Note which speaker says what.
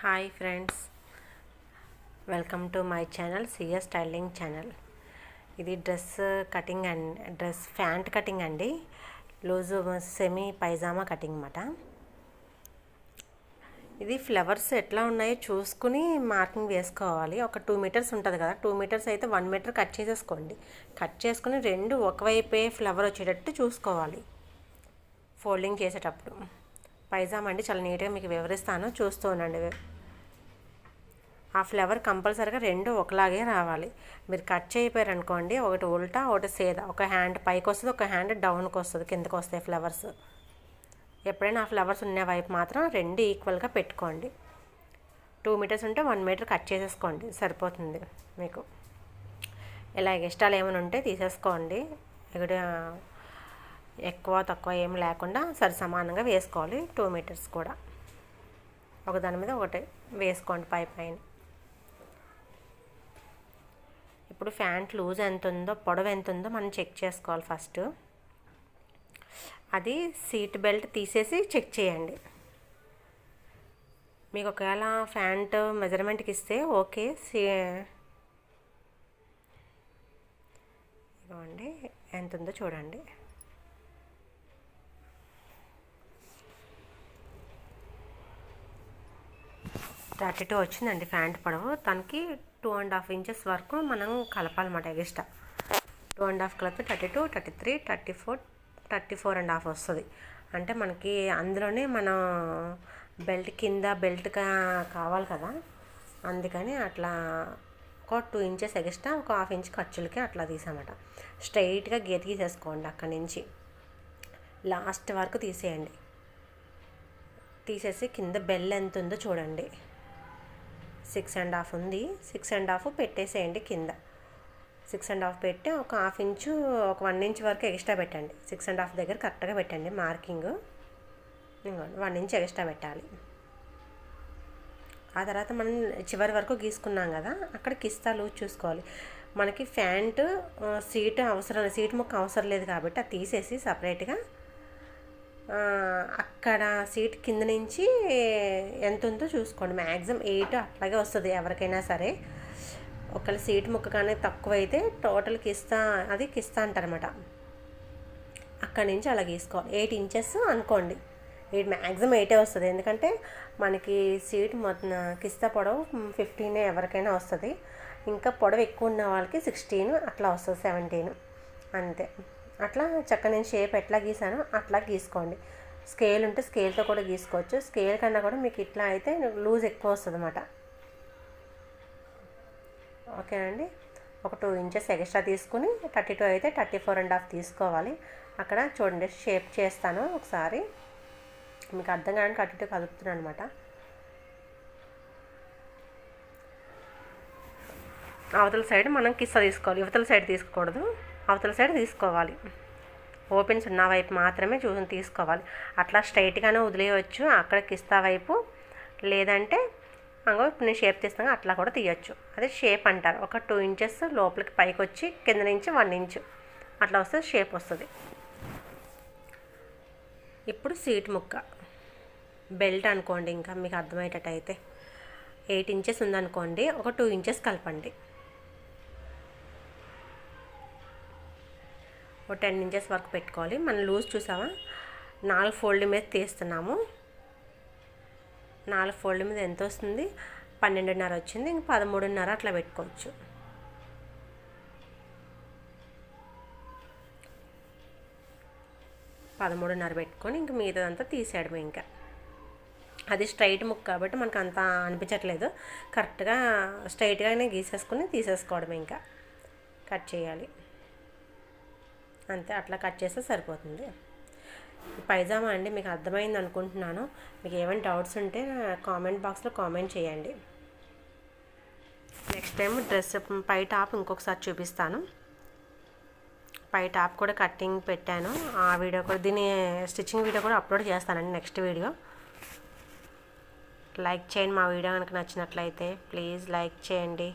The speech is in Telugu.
Speaker 1: Hi friends. Welcome to my channel CS styling channel. ఇది dress cutting and dress pant cutting అండి. లూజు సెమీ పైజామా కటింగ్ అన్నమాట. ఇది ఫ్లవర్స్ ఎట్లా ఉన్నాయో చూసుకుని మార్కింగ్ వేసుకోవాలి. ఒక టూ మీటర్స్ ఉంటుంది కదా టూ మీటర్స్ అయితే వన్ మీటర్ కట్ చేసేసుకోండి. కట్ చేసుకుని రెండు ఒకవైపే ఫ్లవర్ వచ్చేటట్టు చూసుకోవాలి. ఫోల్డింగ్ చేసేటప్పుడు. పైజామా అండి చాలా నీట్గా మీకు వివరిస్తాను. చూస్తూ ఉండండి. ఆ ఫ్లవర్ కంపల్సరీగా రెండు ఒకలాగే రావాలి. మీరు కట్ చేయిపోయారు అనుకోండి ఒకటి ఉల్టా ఒకటి సేద. ఒక హ్యాండ్ పైకి వస్తుంది ఒక హ్యాండ్ డౌన్కి వస్తుంది కిందకి వస్తాయి ఫ్లవర్స్. ఎప్పుడైనా ఆ ఫ్లవర్స్ ఉన్న వైపు మాత్రం రెండు ఈక్వల్గా పెట్టుకోండి. టూ మీటర్స్ ఉంటే వన్ మీటర్ కట్ చేసేసుకోండి సరిపోతుంది మీకు. ఇలా ఎక్స్ట్రాలు ఏమైనా ఉంటే తీసేసుకోండి. ఇక్కడ ఎక్కువ తక్కువ ఏం లేకుండా సరి సమానంగా వేసుకోవాలి. టూ మీటర్స్ కూడా. ఒక దాని మీద ఒకటి వేసుకోండి పై పైన ఇప్పుడు ఫ్యాంట్ లూజ్ ఎంత ఉందో పొడవు ఎంత ఉందో మనం చెక్ చేసుకోవాలి ఫస్ట్. అది సీట్ బెల్ట్ తీసేసి చెక్ చేయండి. మీకు ఒకవేళ ఫ్యాంట్ మెజర్మెంట్కి ఇస్తే ఓకే. సీ ఇవ్వండి ఎంత ఉందో చూడండి. థర్టీ టూ వచ్చిందండి ప్యాంట్ పొడవు. తనకి టూ అండ్ హాఫ్ ఇంచెస్ వరకు మనం కలపాలన్నమాట ఎగిస్ట్రా టూ అండ్ హాఫ్ కలిపి thirty two thirty three thirty four thirty four and half వస్తుంది. అంటే మనకి అందులోనే మనం బెల్ట్ కింద బెల్ట్ కావాలి కదా. అందుకని అట్లా ఒక టూ ఇంచెస్ ఎగస్ట్రా ఒక హాఫ్ ఇంచ్ ఖర్చులకి అట్లా తీసామట స్ట్రైట్గా గీత తీసేసుకోండి అక్కడి నుంచి. లాస్ట్ వరకు తీసేయండి. తీసేసి కింద బెల్ ఎంత ఉందో చూడండి. సిక్స్ అండ్ హాఫ్ ఉంది. సిక్స్ అండ్ హాఫ్ పెట్టేసేయండి కింద. సిక్స్ అండ్ హాఫ్ పెట్టి ఒక హాఫ్ ఇంచు ఒక వన్ ఇంచ్ వరకు ఎక్స్ట్రా పెట్టండి. సిక్స్ అండ్ హాఫ్ దగ్గర కరెక్ట్గా పెట్టండి మార్కింగ్. వన్ ఇంచ్ ఎక్స్ట్రా పెట్టాలి. ఆ తర్వాత మనం చివరి వరకు గీసుకున్నాం కదా అక్కడ కిస్తా లూజ్ చూసుకోవాలి. మనకి ఫ్యాంటు సీటు అవసరం సీట్ ముక్క అవసరం లేదు కాబట్టి అది తీసేసి సపరేట్గా అక్కడ సీట్ కింద నుంచి ఎంత ఉందో చూసుకోండి. మ్యాక్సిమం ఎయిట్ అట్లాగే వస్తుంది ఎవరికైనా సరే. ఒకళ్ళ సీట్ ముక్క కానీ తక్కువ అయితే టోటల్ కిస్తా అది కిస్తా అంటారనమాట అక్కడి నుంచి అలా గీసుకోవాలి. ఎయిట్ ఇంచెస్ అనుకోండి. ఎయిట్ మ్యాక్సిమం ఎయిటే వస్తుంది. ఎందుకంటే మనకి సీట్ మొత్తం కిస్తా పొడవు ఫిఫ్టీనే ఎవరికైనా వస్తుంది. ఇంకా పొడవు ఎక్కువ ఉన్న వాళ్ళకి సిక్స్టీన్ అట్లా వస్తుంది సెవెంటీన్ అంతే. అట్లా చక్క నేను షేప్ ఎట్లా గీసానో అట్లా గీసుకోండి. స్కేల్ ఉంటే స్కేల్తో కూడా గీసుకోవచ్చు. స్కేల్ కన్నా కూడా మీకు ఇట్లా అయితే లూజ్ ఎక్కువ వస్తుంది అన్నమాట ఓకేనండి ఒక టూ ఇంచెస్ ఎక్స్ట్రా తీసుకుని థర్టీ టూ అయితే థర్టీ ఫోర్ అండ్ హాఫ్ తీసుకోవాలి. అక్కడ చూడండి షేప్ చేస్తాను ఒకసారి. మీకు అర్థం కాని థర్టీ టూ కలుపుతున్నాను అనమాట అవతల సైడ్ మనం కిస్స తీసుకోవాలి. యువతల సైడ్ తీసుకోకూడదు. అవతల సైడ్ తీసుకోవాలి. ఓపెన్స్ ఉన్న వైపు మాత్రమే చూసి తీసుకోవాలి. అట్లా స్ట్రైట్గానే వదిలేయవచ్చు అక్కడ కిస్తా వైపు లేదంటే అంగో నేను షేప్ తీస్తాను అట్లా కూడా తీయచ్చు. అదే షేప్ అంటారు. ఒక టూ ఇంచెస్ లోపలికి పైకి వచ్చి కింద నుంచి వన్ ఇంచు అట్లా వస్తే షేప్ వస్తుంది. ఇప్పుడు సీట్ ముక్క. బెల్ట్ అనుకోండి ఇంకా మీకు అర్థమయ్యేటట్టు అయితే ఎయిట్ ఇంచెస్ ఉందనుకోండి ఒక టూ ఇంచెస్ కలపండి. ఒక టెన్ ఇంచెస్ వరకు పెట్టుకోవాలి. మనం లూజ్ చూసామా నాలుగు ఫోల్డ్ మీద తీస్తున్నాము. నాలుగు ఫోల్డ్ మీద ఎంత వస్తుంది? పన్నెండున్నర వచ్చింది. ఇంక పదమూడున్నర అట్లా పెట్టుకోవచ్చు. పదమూడున్నర పెట్టుకొని ఇంక మిగతాదంతా తీసేయడమే ఇంకా. అది స్ట్రైట్ ముక్ కాబట్టి మనకు అంత అనిపించట్లేదు. కరెక్ట్గా స్ట్రైట్గానే గీసేసుకుని తీసేసుకోవడం ఇంకా. కట్ చేయాలి. అంతే అట్లా కట్ చేస్తే సరిపోతుంది. పైజామా అండి మీకు అర్థమైంది అనుకుంటున్నాను. మీకు ఏమైనా డౌట్స్ ఉంటే కామెంట్ బాక్స్లో కామెంట్ చేయండి. నెక్స్ట్ టైం డ్రెస్ పై టాప్ ఇంకొకసారి చూపిస్తాను. పై టాప్ కూడా కట్టింగ్ పెట్టాను. ఆ వీడియో కూడా దీని స్టిచ్చింగ్ వీడియో కూడా అప్లోడ్ చేస్తానండి నెక్స్ట్ వీడియో. లైక్ చేయండి మా వీడియో కనుక నచ్చినట్లయితే ప్లీజ్ లైక్ చేయండి.